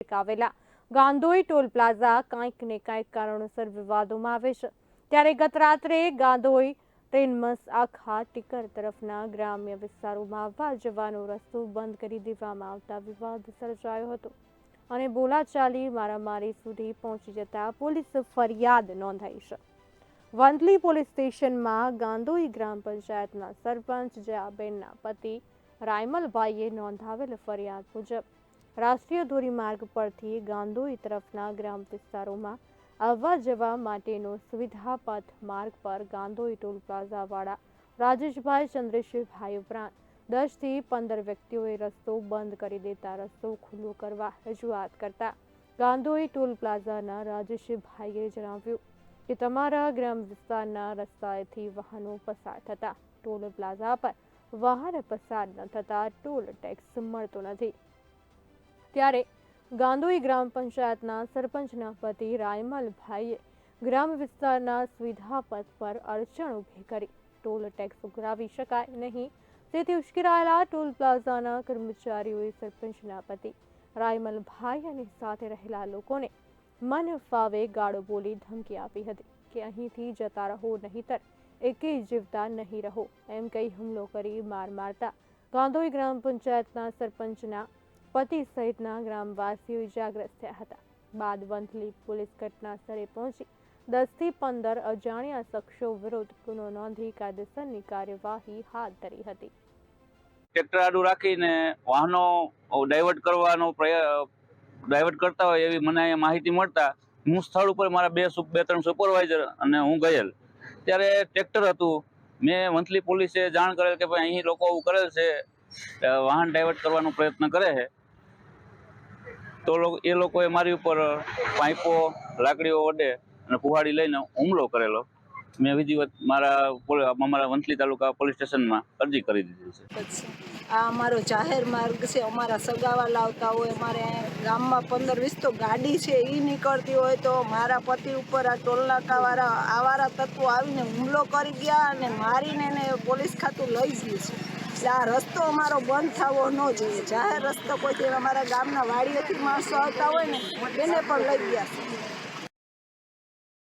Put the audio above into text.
આવેલા ગાંધોઈ toll plaza કાંઈક ને કાંઈક કારણોસર વિવાદોમાં આવે છે. ત્યારે ગત રાત્રે ગાંધોઈ ટ્રેનમસ આખા ટીકર તરફના ગ્રામ્ય વિસ્તારોમાં આવવા જવાનો રસ્તો બંધ કરી દેવામાં આવતા વિવાદ સર્જાયો હતો. અને બોલાચાલી મારામારી સુધી પહોંચી જતા પોલીસ ફરિયાદ નોંધાઈ છે. વંથલી પોલીસ સ્ટેશનમાં ગાંધોઈ ગ્રામ પંચાયતના સરપંચ જયાબેનના પતિ રાયમલભાઈએ નોંધાવેલ ફરિયાદ મુજબ રાષ્ટ્રીય ધોરીમાર્ગ પરથી ગાંધોઈ તરફના ગ્રામ વિસ્તારોમાં આવવા જવા માટેનો સુવિધાપથ માર્ગ પર ગાંધોઈ ટોલ પ્લાઝાવાળા રાજેશભાઈ ચંદ્રશીભાઈ ઉપરાંત દસથી પંદર વ્યક્તિઓએ રસ્તો બંધ કરી દેતા રસ્તો ખુલ્લો કરવા રજૂઆત કરતા ગાંધોઈ ટોલ પ્લાઝાના રાજેશભાઈએ જણાવ્યું કે તમારા ગ્રામ વિસ્તારના રસ્તાએથી વાહનો પસાર થતા ટોલ પ્લાઝા પર વાહન પસાર ન થતા ટોલ ટેક્સ મળતો નથી. ત્યારે ગાંધોઈ ગ્રામ પંચાયતના સરપંચના પતિ રાયમલભાઈએ ગ્રામ વિસ્તારના સુવિધા પથ પર અડચણ ઊભી કરી. ટોલ ટેક્સ ઉઘરાવી શકાય નહીં. તેથી ઉશ્કેરાયેલા ટોલ પ્લાઝાના કર્મચારીઓએ સરપંચના પતિ રાયમલભાઈ અને સાથે રહેલા લોકોને મન ફાવે ગાળો બોલી ધમકી આપી હતી કે અહીંથી જતા રહો, નહીતર એકે જીવતા નહીં રહો. એમ કહી હુમલો કરી માર મારતા ગાંધોઈ ગ્રામ પંચાયતના સરપંચના પતિ સહિતના ગ્રામવાસીઓ ઇજાગ્રસ્ત થયા હતા. બાદ વંથલી પોલીસ ઘટના સ્થળે પહોંચી દસથી પંદર અજાણ્યા શખ્સો વિરુદ્ધ ગુનો નોંધી કાયદેસરની કાર્યવાહી હાથ ધરી હતી. ટ્રેક્ટર આડું રાખીને વાહનો ડાયવર્ટ કરવાનો ડાયવર્ટ કરતા હોય એવી મને માહિતી મળતા હું સ્થળ ઉપર મારા બે બે ત્રણ સુપરવાઇઝર અને હું ગયેલ. ત્યારે ટ્રેક્ટર હતું. મેં મંથલી પોલીસે જાણ કરેલ કે ભાઈ અહીં લોકો આવું કરેલ છે. વાહન ડાયવર્ટ કરવાનો પ્રયત્ન કરે છે. તો એ લોકોએ મારી ઉપર પાઇપો લાકડીઓ વડે અને કુહાડી લઈને હુમલો કરેલો. મેં વિધિવત મારા અમારા વંથલી તાલુકા પોલીસ સ્ટેશનમાં અરજી કરી દીધી છે. આ અમારો જાહેર માર્ગ છે. અમારા સગાવાલા આવતા હોય, અમારે ગામમાં પંદર વીસ તો ગાડી છે એ નીકળતી હોય તો મારા પતિ ઉપર આ ટોલનાકાવાળા આવારા તત્વો આવીને હુમલો કરી ગયા અને મારીને એને પોલીસ ખાતું લઈ ગયું છે. એટલે આ રસ્તો અમારો બંધ થવો ન જોઈએ. જાહેર રસ્તો કોઈ અમારા ગામના વાડીઓથી માણસો આવતા હોય ને, એને પણ લઈ ગયા